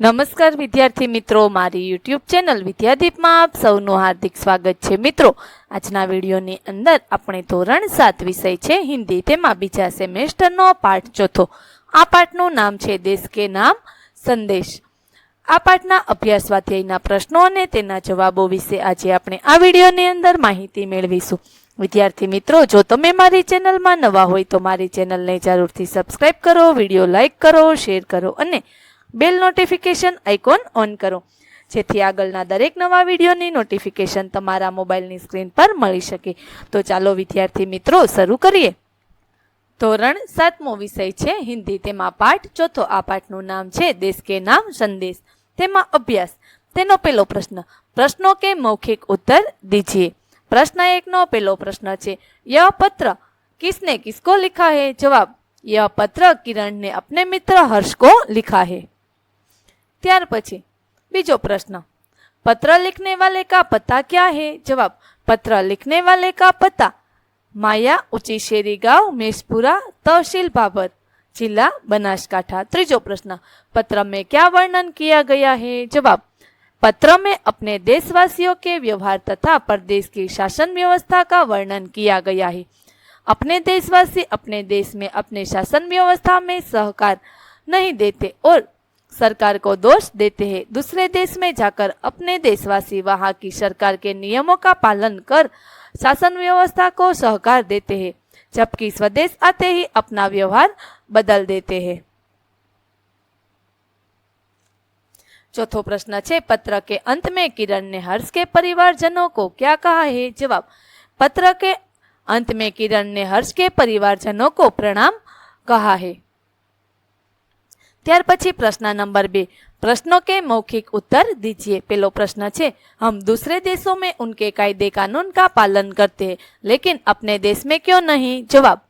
નમસ્કાર વિદ્યાર્થી મિત્રો, મારી યુટ્યુબ ચેનલ વિદ્યાદીપમાં આપ સૌનું હાર્દિક સ્વાગત છે. મિત્રો, આજના વિડીયોની અંદર આપણે ધોરણ સાત વિષય છે, હિન્દી તેમાં બીજા સેમેસ્ટરનો પાઠ ચોથો. આ પાઠનું નામ છે, દેશ કે નામ સંદેશ. આ પાઠના અભ્યાસ સ્વાધ્યાયના પ્રશ્નો અને તેના જવાબો વિશે આજે આપણે આ વિડીયોની અંદર માહિતી મેળવીશું. વિદ્યાર્થી મિત્રો, જો તમે મારી ચેનલમાં નવા હોય તો મારી ચેનલને જરૂરથી સબસ્ક્રાઇબ કરો, વીડિયો લાઇક કરો, શેર કરો અને બેલ નોટિફિકેશન આઇકોન ઓન કરો. જેથી આગળના દરેક નવા વિડીયોની નોટિફિકેશન તમારા મોબાઈલની સ્ક્રીન પર મળી શકે. તો ચાલો વિદ્યાર્થી મિત્રો, શરૂ કરીએ. ધોરણ સાતમો વિષય છે, હિન્દી. તેમાં પાઠ. ચોથો આ પાઠનું નામ છે, દેશ કે નામ સંદેશ તેમાં અભ્યાસ. તેનો પહેલો પ્રશ્ન, પ્રશ્નો કે મૌખિક ઉત્તર દીજીએ પ્રશ્ન એકનો પહેલો પ્રશ્ન છે યહ પત્ર કિસને કિસકો લિખા હે જવાબ યહ પત્ર કિરણને અપને મિત્ર હર્ષ કો લિખા હે ત્યાર પછી બીજો પ્રશ્ન पत्र लिखने वाले का पता क्या है जवाब पत्र लिखने वाले का पता माया ऊंची शेरी गांव मेषपुरा तहसील भाभर जिला बनासकाठा ત્રીજો પ્રશ્ન पत्र में क्या वर्णन किया गया है जवाब पत्र में अपने देशवासियों के व्यवहार तथा प्रदेश की शासन व्यवस्था का वर्णन किया गया है अपने देशवासी अपने देश में अपने शासन व्यवस्था में सहकार नहीं देते और सरकार को दोष देते हैं। दूसरे देश में जाकर अपने देशवासी वहाँ की सरकार के नियमों का पालन कर शासन व्यवस्था को सहकार देते हैं, जबकि स्वदेश आते ही अपना व्यवहार बदल देते हैं। चौथो प्रश्न छे, पत्र के अंत में किरण ने हर्ष के परिवारजनों को क्या कहा है? जवाब, पत्र के अंत में किरण ने हर्ष के परिवारजनों को प्रणाम कहा है। ત્યાર પછી પ્રશ્ન નંબર બે प्रश्नों के मौखिक उत्तर दीजिए पहलो प्रश्न छे हम दूसरे देशों में उनके कायदे कानून का पालन करते हैं लेकिन अपने देश में क्यों नहीं जवाब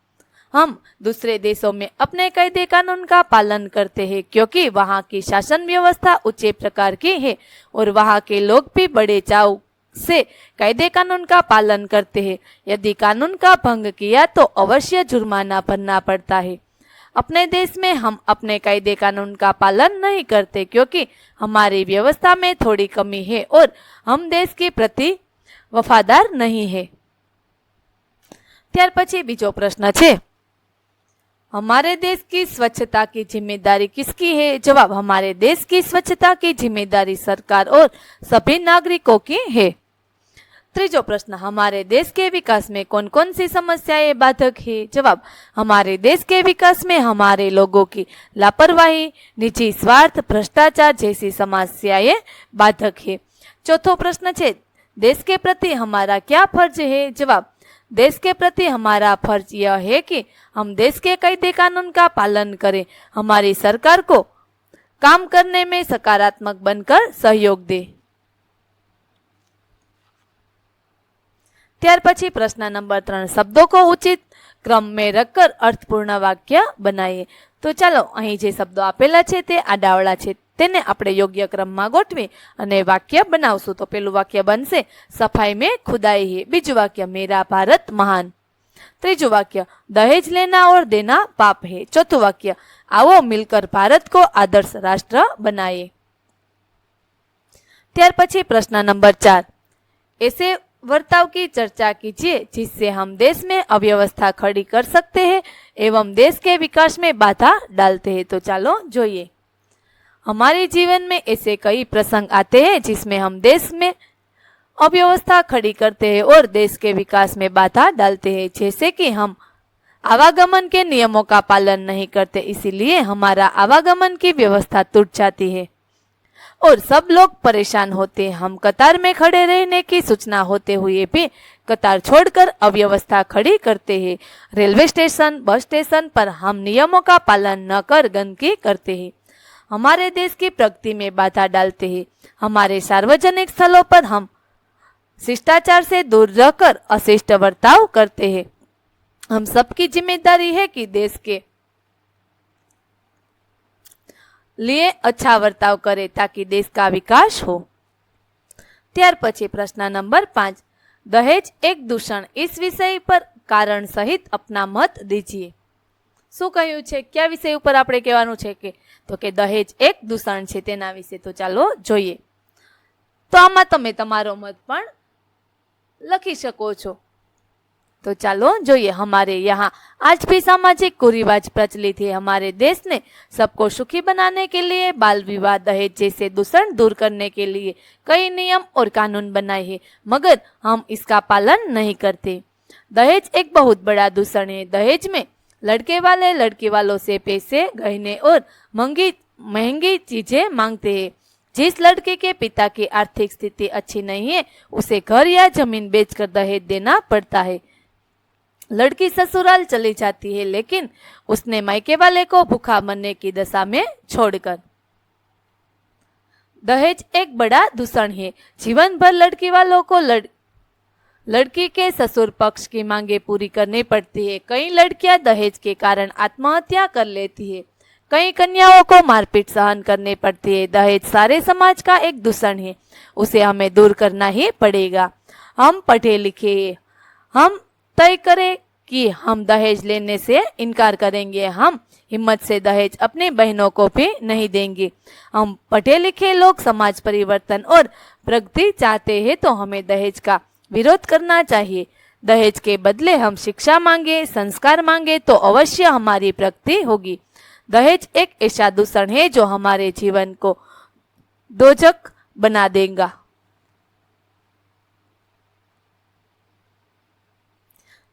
हम दूसरे देशों में अपने कायदे कानून का पालन करते हैं क्योंकि वहाँ की शासन व्यवस्था ऊंचे प्रकार की है और वहाँ के लोग भी बड़े चाव से कायदे कानून का पालन करते हैं यदि कानून का भंग किया तो अवश्य जुर्माना भरना पड़ता है अपने देश में हम अपने कायदे कानून का पालन नहीं करते क्योंकि हमारी व्यवस्था में थोड़ी कमी है और हम देश के प्रति वफादार नहीं है ત્યાર પછી બીજો પ્રશ્ન છે हमारे देश की स्वच्छता की जिम्मेदारी किसकी है जवाब हमारे देश की स्वच्छता की जिम्मेदारी सरकार और सभी नागरिकों की है त्रीजो प्रश्न हमारे देश के विकास में कौन कौन सी समस्याएँ बाधक है जवाब हमारे देश के विकास में हमारे लोगों की लापरवाही निजी स्वार्थ भ्रष्टाचार जैसी समस्याएँ बाधक है चौथो प्रश्न देश के प्रति हमारा क्या फ़र्ज़ है जवाब देश के प्रति हमारा फ़र्ज़ यह है कि हम देश के कायदे कानून का पालन करें हमारी सरकार को काम करने में सकारात्मक बनकर सहयोग दे ત્યાર પછી પ્રશ્ન નંબર ત્રણ, શબ્દો કો ઉચિત, ક્રમ મેં રકર અર્થપૂર્ણ વાક્ય બનાવીએ. તો ચાલો, અહીં જે શબ્દો આપેલા છે તે આડાવડા છે. તેને આપણે યોગ્ય ક્રમમાં ગોઠવી અને વાક્ય બનાવશું. તો પેલું વાક્ય બનશે, સફાઈ મેં ખુદાઈ હે. બીજું વાક્ય, મેરા ભારત મહાન. ત્રીજું વાક્ય, દહેજ લેના ઓર દેના પાપ હે. ચોથું વાક્ય, આવો મિલકર ભારત કો આદર્શ રાષ્ટ્ર બનાયે ત્યાર પછી પ્રશ્ન નંબર ચાર, એસે वर्ताव की चर्चा कीजिए, जिससे हम देश में अव्यवस्था खड़ी कर सकते हैं एवं देश के विकास में बाधा डालते हैं। तो चलो, जोइए। हमारे जीवन में ऐसे कई प्रसंग आते हैं, जिसमें हम देश में अव्यवस्था खड़ी करते हैं और देश के विकास में बाधा डालते हैं। जैसे कि हम आवागमन के नियमों का पालन नहीं करते, इसीलिए हमारा आवागमन की व्यवस्था टूट जाती है। और सब लोग परेशान होते हम कतार में खड़े रहने की सूचना होते हुए भी कतार छोड़कर अव्यवस्था खड़ी करते हैं। रेलवे स्टेशन, बस स्टेशन पर हम नियमों का पालन न कर गंदगी करते हैं। हमारे देश की प्रगति में बाधा डालते हैं। हमारे सार्वजनिक स्थलों पर हम शिष्टाचार से दूर रहकर अशिष्ट बर्ताव करते हैं। हम सबकी ज़िम्मेदारी है कि देश के लिए अच्छा वर्ताव करे ताकि देश का विकास हो ત્યાર પછી પ્રશ્ન નંબર પાંચ દહેજ એક દૂષણ इस विषय पर कारण सहित अपना मत दीजिए શું કહ્યું છે કયા વિષય ઉપર આપણે કહેવાનું છે કે તો કે દહેજ એક દૂષણ છે તેના વિશે તો ચાલો જોઈએ તો આમાં તમે તમારો મત પણ લખી શકો છો तो चलो જોઈએ हमारे यहाँ आज भी सामाजिक कुरिवाज प्रचलित है हमारे देश ने सबको सुखी बनाने के लिए बाल विवाह दहेज जैसे दूषण दूर करने के लिए कई नियम और कानून बनाए हैं मगर हम इसका पालन नहीं करते दहेज एक बहुत बड़ा दूषण है दहेज में लड़के वाले लड़की वालों से पैसे गहने और महंगी महंगी चीजें मांगते हैं जिस लड़के के पिता की आर्थिक स्थिति अच्छी नहीं है उसे घर या जमीन बेचकर दहेज देना पड़ता है लड़की ससुराल चली जाती है, लेकिन उसने मायके वाले को भूखा मरने की दशा में छोड़कर। दहेज एक बड़ा दूषण है। जीवन भर लड़की वालों को लड़, लड़की के ससुर पक्ष की मांगे पूरी करनी पड़ती है। कई लड़कियाँ दहेज के कारण आत्महत्या कर लेती है। कई कन्याओं को मारपीट सहन करनी पड़ती है। दहेज सारे समाज का एक दूषण है। उसे हमें दूर करना ही पड़ेगा। हम पढ़े लिखे हम तय करें कि हम दहेज लेने से इनकार करेंगे। हम हिम्मत से दहेज अपनी बहनों को भी नहीं देंगे। हम पढ़े लिखे लोग, समाज परिवर्तन और प्रगति चाहते हैं तो हमें दहेज का विरोध करना चाहिए। दहेज के बदले हम शिक्षा मांगे, संस्कार मांगे तो अवश्य हमारी प्रगति होगी। दहेज एक ऐसा दूषण है जो हमारे जीवन को दोजक बना देगा।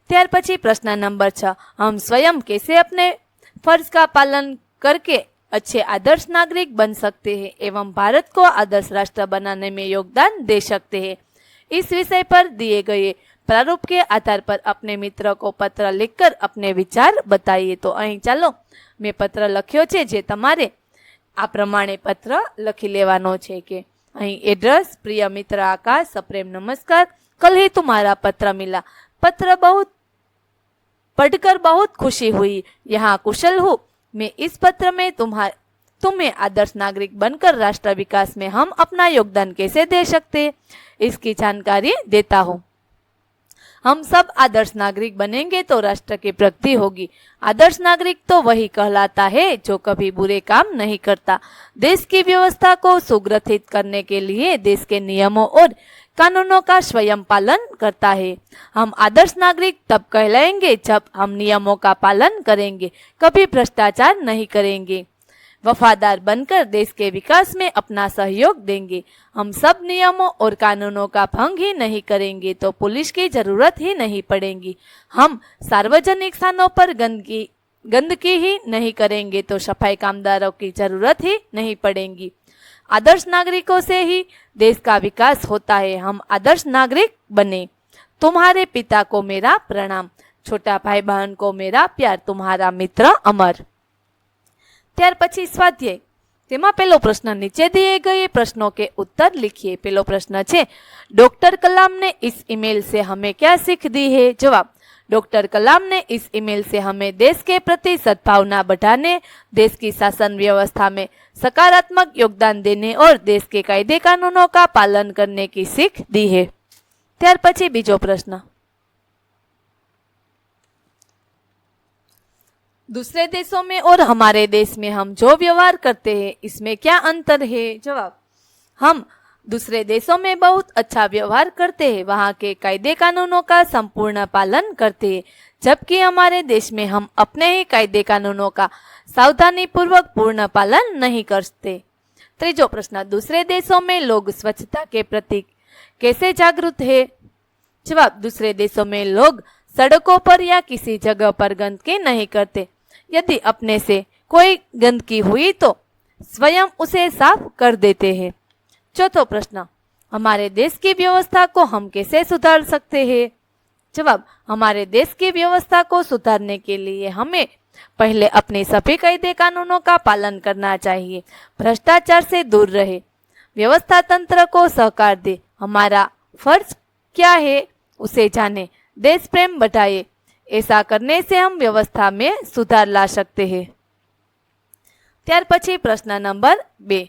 ત્યાર પછી प्रश्न नंबर छ हम स्वयं कैसे अपने फर्ज का पालन करके अच्छे आदर्श नागरिक बन सकते हैं एवं भारत को आदर्श राष्ट्र बनाने में योगदान दे सकते हैं इस विषय पर दिए गए प्रारूप के आधार पर अपने मित्र को पत्र लिखकर अपने विचार बताइए तो અહીં ચાલો મેં પત્ર લખ્યો છે જે તમારે આ પ્રમાણે પત્ર લખી લેવાનો છે કે અહીં એડ્રેસ પ્રિય મિત્ર આકાશ સપ્રેમ नमस्कार कल ही तुम्हारा पत्र मिला पत्र बहुत पढ़कर बहुत खुशी हुई। यहाँ कुशल हूँ। मैं इस पत्र में तुम्हारे, तुम्हें आदर्श नागरिक बनकर राष्ट्र विकास में हम अपना योगदान कैसे दे सकते? इसकी जानकारी देता हूँ। हम सब आदर्श नागरिक बनेंगे तो राष्ट्र की प्रगति होगी। आदर्श नागरिक तो वही कहलाता है जो कभी बुरे काम नहीं करता। देश की व्यवस्था को सुग्रथित करने के लिए देश के नियमों और कानूनों का स्वयं पालन करता है। हम आदर्श नागरिक तब कहलाएँगे जब हम नियमों का पालन करेंगे, कभी भ्रष्टाचार नहीं करेंगे। वफादार बनकर देश के विकास में अपना सहयोग देंगे। हम सब नियमों और कानूनों का भंग ही नहीं करेंगे तो पुलिस की ज़रूरत ही नहीं पड़ेगी। हम सार्वजनिक स्थानों पर गंदगी गंदगी ही नहीं करेंगे तो सफाई कामदारों की जरूरत ही नहीं पड़ेगी आदर्श नागरिकों से ही देश का विकास होता है हम आदर्श नागरिक बने तुम्हारे पिता को मेरा प्रणाम छोटा भाई बहन को मेरा प्यार तुम्हारा मित्र अमर ત્યાર પછી સ્વાધ્યાય તેમાં પેલો પ્રશ્ન નીચે दिए गए प्रश्नों के उत्तर लिखिए પેલો પ્રશ્ન છે डॉक्टर कलाम ने इस ईमेल से हमें क्या सीख दी है जवाब डॉक्टर कलाम ने इस ईमेल से हमें देश के प्रति सद्भावना बढ़ाने देश की शासन व्यवस्था में सकारात्मक योगदान देने और देश के कायदे कानूनों का पालन करने की सीख दी है ત્યાર પછી બીજો પ્રશ્ન दूसरे देशों में और हमारे देश में हम जो व्यवहार करते हैं इसमें क्या अंतर है जवाब हम दूसरे देशों में बहुत अच्छा व्यवहार करते हैं, वहाँ के कायदे कानूनों का संपूर्ण पालन करते हैं, जबकि हमारे देश में हम अपने ही कायदे कानूनों का सावधानी पूर्वक पूर्ण पालन नहीं करते। त्रीजो प्रश्न, दूसरे देशों में लोग स्वच्छता के प्रति कैसे जागरूक है? जवाब, दूसरे देशों में लोग सड़कों पर या किसी जगह पर गंदगी नहीं करते। यदि अपने से कोई गंदगी हुई तो स्वयं उसे साफ़ कर देते हैं। चौथो प्रश्न हमारे देश की व्यवस्था को हम कैसे सुधार सकते हैं जवाब हमारे देश की व्यवस्था को सुधारने के लिए हमें पहले अपने सभी कायदे कानूनों का पालन करना चाहिए भ्रष्टाचार से दूर रहे व्यवस्था तंत्र को सहकार दे हमारा फर्ज क्या है उसे जाने देश प्रेम बढ़ाए ऐसा करने से हम व्यवस्था में सुधार ला सकते हैं ત્યાર પછી પ્રશ્ન નંબર બે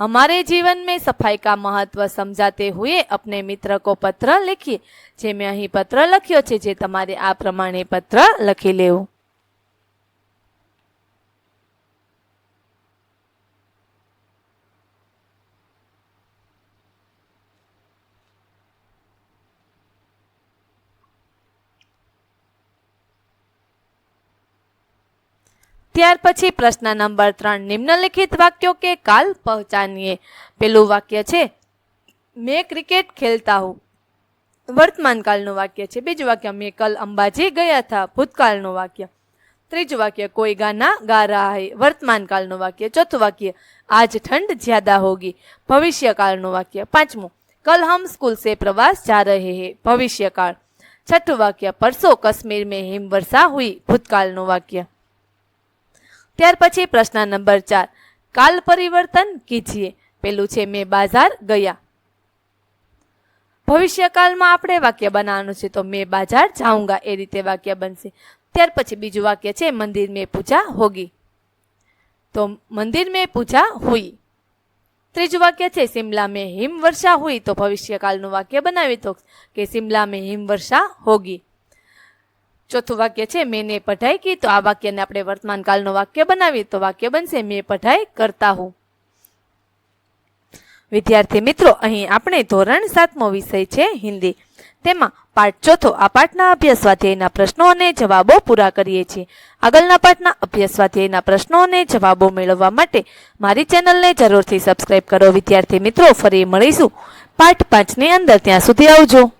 हमारे जीवन में सफाई का महत्व समझाते हुए अपने मित्र को पत्र लिखिए જે મેં અહીં પત્ર લખ્યો છે જે તમારે આ પ્રમાણે પત્ર લખી લેવું त्यार नंबर त्रण निम्नलिखित वाक्यों के काल पहचानिए खेलता हूँ वर्तमान काल वाक्य अंबाजी गया था भूतकाल वाक्य तीजू वाक्य कोई गाना गा रहा है वर्तमान काल वाक्य चौथु वाक्य आज ठंड ज़्यादा होगी भविष्य काल वाक्य पांचमो कल हम स्कूल से प्रवास जा रहे है भविष्य काल छठ वाक्य परसों कश्मीर में हिम वर्षा हुई भूतकाल वाक्य ત્યાર પછી પ્રશ્ન નંબર ચાર. કાલ પરિવર્તન કીજીએ. પેલું છે મેં બાજાર ગયા. ભવિષ્યકાળમાં આપણે વાક્ય બનાવવાનું છે તો મેં બાજાર જાઉંગા. એ રીતે વાક્ય બનશે. ત્યાર પછી બીજું વાક્ય છે મંદિર મેં પૂજા હોગી. તો મંદિર મેં પૂજા હુઈ. ત્રીજું વાક્ય છે શિમલા મેં હિમવર્ષા હુઈ. તો ભવિષ્યકાળનું વાક્ય બનાવી તો કે શિમલા મેં હિમવર્ષા હોગી. ચોથું વાક્ય છે, મેં ને પઢાઈ કી તો આ વાક્યને આપણે વર્તમાન કાળનું વાક્ય બનાવીએ, તો વાક્ય બનશે, મેં પઢાઈ કરતા હું વિદ્યાર્થી મિત્રો, અહીં આપણે ધોરણ સાતમો વિષય છે, હિન્દી. તેમાં પાઠ ચોથો આ પાઠના અભ્યાસ સ્વાધ્યાયના પ્રશ્નો અને જવાબો પૂરા કરીએ છીએ. આગળના પાઠના અભ્યાસ સ્વાધ્યાયના પ્રશ્નો અને જવાબો મેળવવા માટે મારી ચેનલને જરૂરથી સબસ્ક્રાઇબ કરો. વિદ્યાર્થી મિત્રો, ફરી મળીશું. પાઠ પાંચની અંદર, ત્યાં સુધી આવજો.